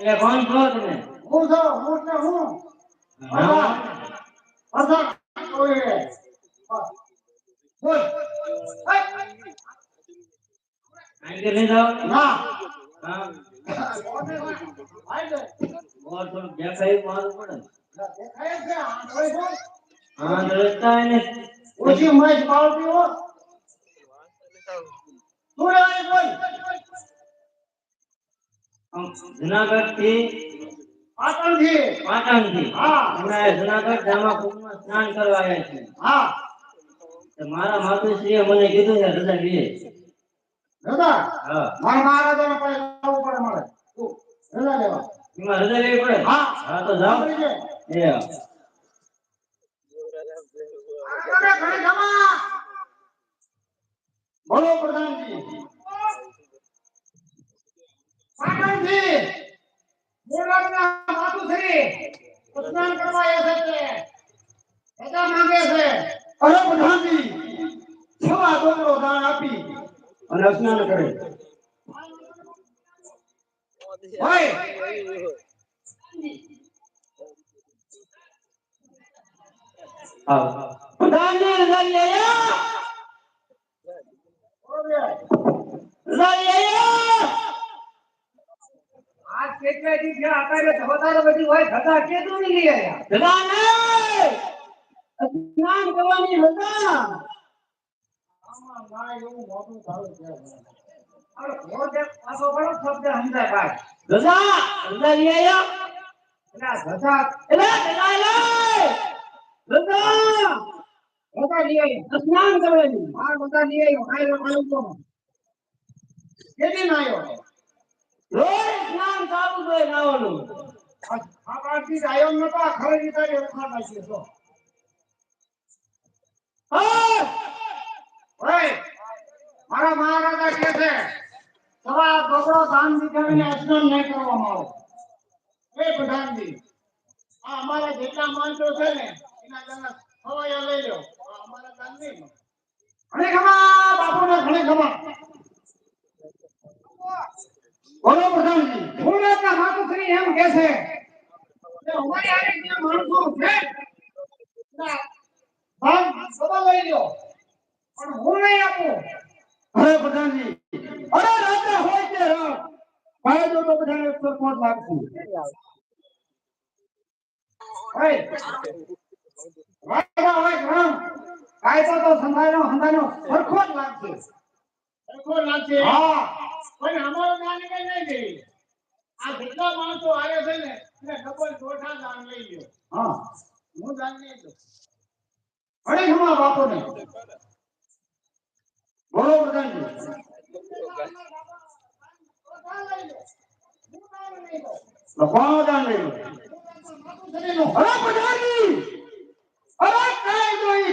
એટલે કોણ છો તમે? હું છું? હું છે હું? અસર ઓય બોલ. ના. હા. આઈ દેખાય પડે. દેખાય છે ઓછી મેચ પાવતી હો. જુનાગઢથી પાટણથી પાટણથી હા. જુનાગઢ જામા કુંડમાં સ્નાન કરવા આવ્યા છીએ. હા. મારા માતુશ્રીએ મને કીધું છે રજા લઈએ હા. મારા મહારાજાને પાસે જવું પડે મારે. રજા લેવા. એમાં રજા લેવી પડે? હા. હા તો જાઓ. એ બોલો પ્રધાનજી પાટણથી મોરારના માતુશ્રી સ્નાન કરવા આવ્યા છે તે રજા માંગે છે અરે પ્રધાનજી સવા ડોંગરો દાન આપી અને સ્નાન કરે હોય હા પ્રધાનજી રજા લઈ આવ્યા રજા લઈ આવ્યા આ કેટલા દી છે આપણે ધોતારે બધી હોય ધજા આયા ધજા એટલે રજા સ્નાન કરવાની આ બધા લઈ આવ્યો સ્નાન જોઈએ નાવાનું આ બાકી આયો નતો ઓખા ઓય મારા મહારાજા કે છે સવા બગડો દાન દીકરીને સ્નાન નહીં કરવામાં આવે એ પ્રધાનજી આ અમારા જેટલા માણસો છે ને, એના જણા ખવાયા લઈ લો આ અમારા દાન નહીં મળે. ઘણી ખમા બાપુને ઘણે ખમા. બોલો પ્રધાનજી. ભૂલેતા માતુશ્રી એમ કે છે કે અમારી આરે જે માણસો છે. ભાગ સભા લઈ લો પણ હું નહીં આપું. અરે પ્રધાનજી અરે રાત્રે હોય કે રાત કાયદો તો બધાને સરખો જ લાગશે. કે રામ, કાયદો તો સંભાળ્યો સંભાળ્યો. સરખો જ લાગશે. સરખો લાગશે. હા. પણ અમારો દાન કઈ નહીં દેવી આ જેટલા માણસો આવે છે ને એટલે ડબલ ચોથા દાન લઈ લ્યો. હા. હું દાન નહીં દઉં અરે હમણાં બાપો ને બોલો પ્રધાનજી કોણ દાન લઈ લો અરે પ્રધાનજી અરે કાયદો ઈ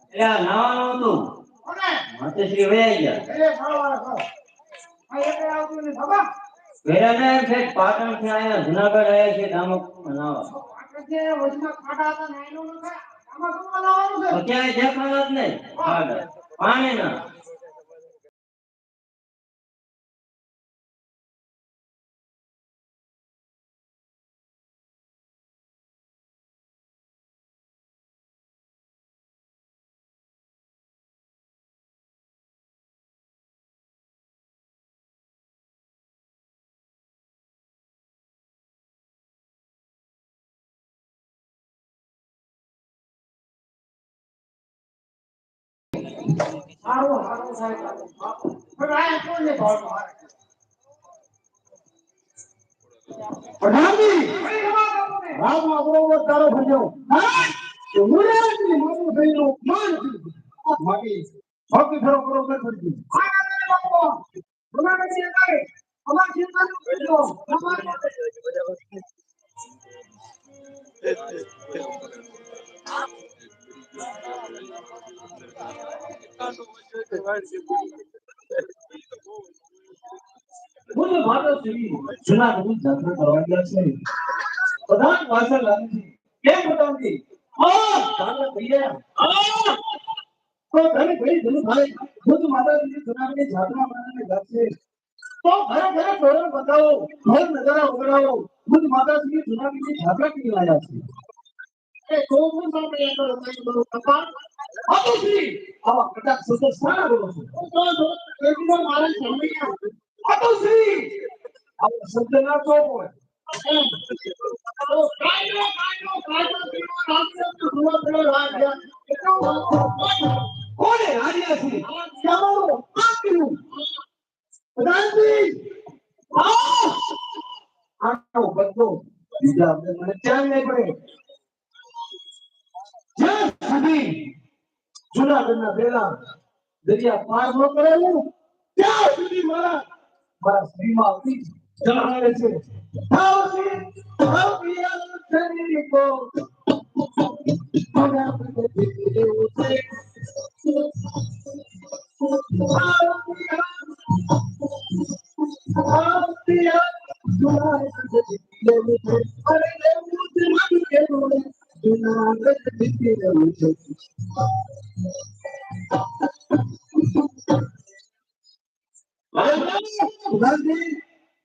એટલે આ નાવાનું હતું કોને માતુશ્રી વયા ગયા. વેરા ને એમ છે પાટણથી આયા જુનાગઢ આયા છે જામા નાવા? અત્યારે જે ખાડા હતા ને એનું ન ભાવ મારે પ્રધાનજી રામ આપણો તારો ભજ્યો હા મુરાદની મારું થઈને માન માગી બાકી ફેરો કરો કઈ ફરતી આ ના બાપુ બનાવે છે કઈ અમાર ચિંતાનું કરજો તમારે બોલો માતા શ્રી જૂનાગઢની જાત્રા કરવા ગયા છે બધા જ વાસણ લાગે છે કેમ બતાવતી આ દાદા ભૈયા આ તો ઘરે ભાઈ જનું ભાઈ ખુદ માતાજી જૂનાગઢની જાત્રા માતાને જાશે તો ઘરે ઘરે તોરણ બતાવો ઘર નજારા ઉગડાવો ખુદ માતાજી જૂનાગઢની જાત્રા કરી રહ્યા છે કોને? રાજા છે. તમારો આ પીવું પ્રધાનજી આ આનો બધો બીજા મને ચાલ નહીં પડે સુધી જુનાગઢના બેલા દરિયા પાર ન કરેલું ત્યાં સુધી મારા મારા શ્રીમાં આવતી જણાવે છે આવતી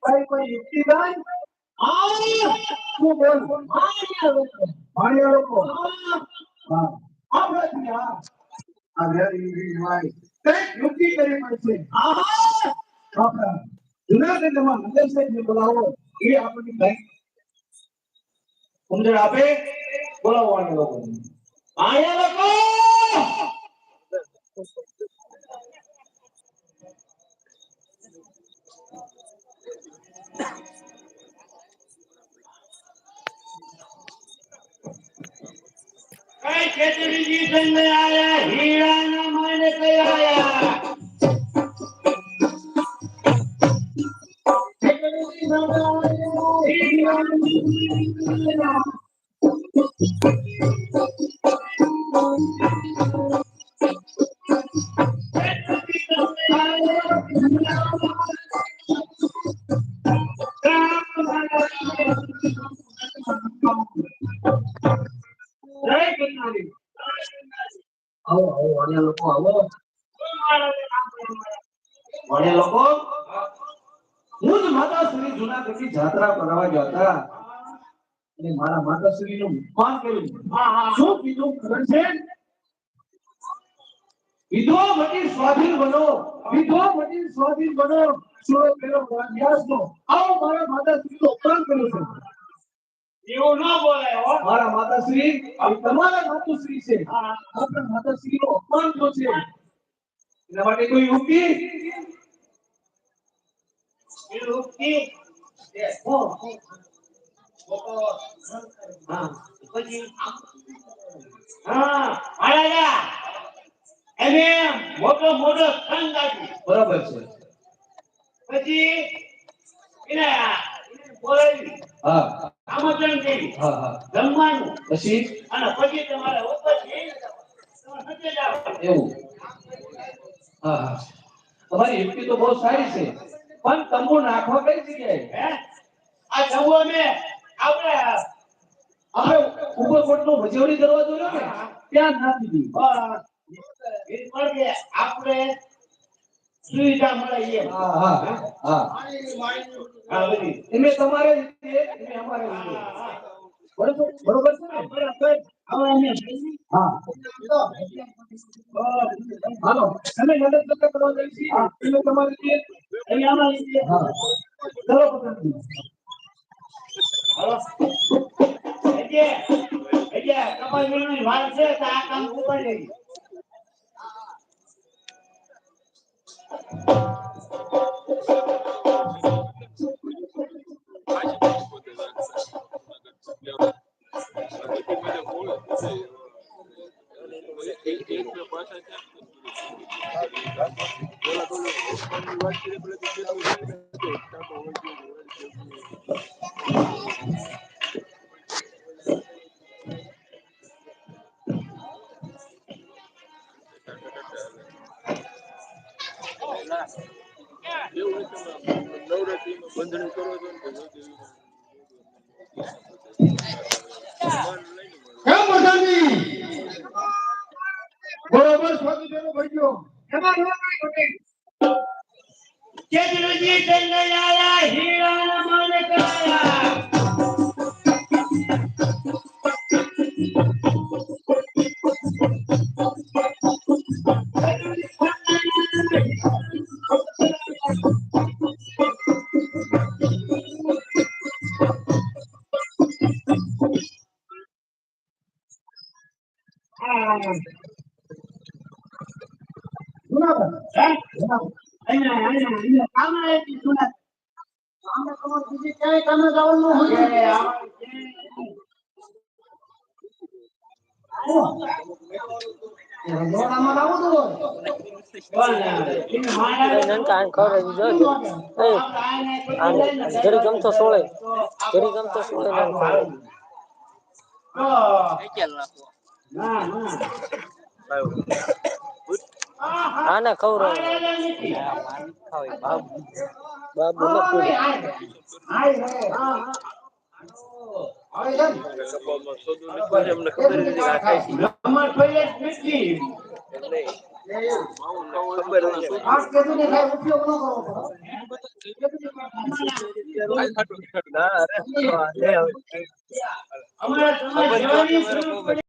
કોઈ એ આપણને સમજણ આપે? બોલાવવાના લોકો આયા લોકો કઈ ખેતરીજી સંગે આયા? હીરા ના માને કઈ આયા? જય કન્યારી. જ માતાશ્રી મારા માતાશ્રીનું અપમાન કર્યું. શું કીધું? ખબર છે? વિધો બની સ્વાધીન બનો. વિધો બની સ્વાધીન બનો. સુરો પેલો વ્યાસનો આવો મારા માતાશ્રીનું અપમાન કર્યું છે. એવું ન બોલાય હો. મારા માતાશ્રી તમારા માતુશ્રી છે. આપણા માતાશ્રી નો અપમાન થયો છે. એના માટે કોઈ યુક્તિ? મોટો બરાબર છે. પછી? બોલાવી. હા. આમંત્રણ કરી હા હા. જમવાનું. પછી? અને પછી તમારે ઉપર જઈને તમારે. સજ્જે જાવ એવું. હા હા. તમારી યુક્તિ તો બહુ સારી છે. પણ તંબુ નાખવા કઈ જગ્યાએ? હે? આ તંબુ અમે. આપણે આપણે ઉપરકોટનો ભજવણી દરવાજો ને? ત્યાં નાખી દીધું. આપણે સુવિધા મળે એમ હા હા હા. હા તમારે રીતે એમે અમારે રીતે હા, હા. બરોબર બરોબર છે ને? હા. હાલો. તમે મદદ કરતા કરવા જઈ છીએ તમે તમારી રીતે. હા. ચલો હાલો. એટલે એટલે વાર છે તો આ કામ ઉપાડી લેજો. Thank you. બંધણી કરો છો કેમ બધાની બરોબર સ્વાગત એનો ભાઈઓ એમાં નો કાંઈ ઘટે. ચેતરુજી ચંદન આયા હીરાના માલિક આયા જુનાગઢ. હે? જુનાગઢ. અહીંયા, અહીંયા, અહીંયા. કામે આવી જુનાગઢ. કામે તમારે બીજે ક્યાંય કામે જવાનું ન હોય ને? આવો. રંગોળામાં આવું તો હોય. કાન ખવડાવી જો એ આને ઘડી ગમતો સોળે ઘડી ગમતો સોળે નાન ખવડાવી ના ના આને ખવરો બાબુ. બાબુ ને પૂરી ખબર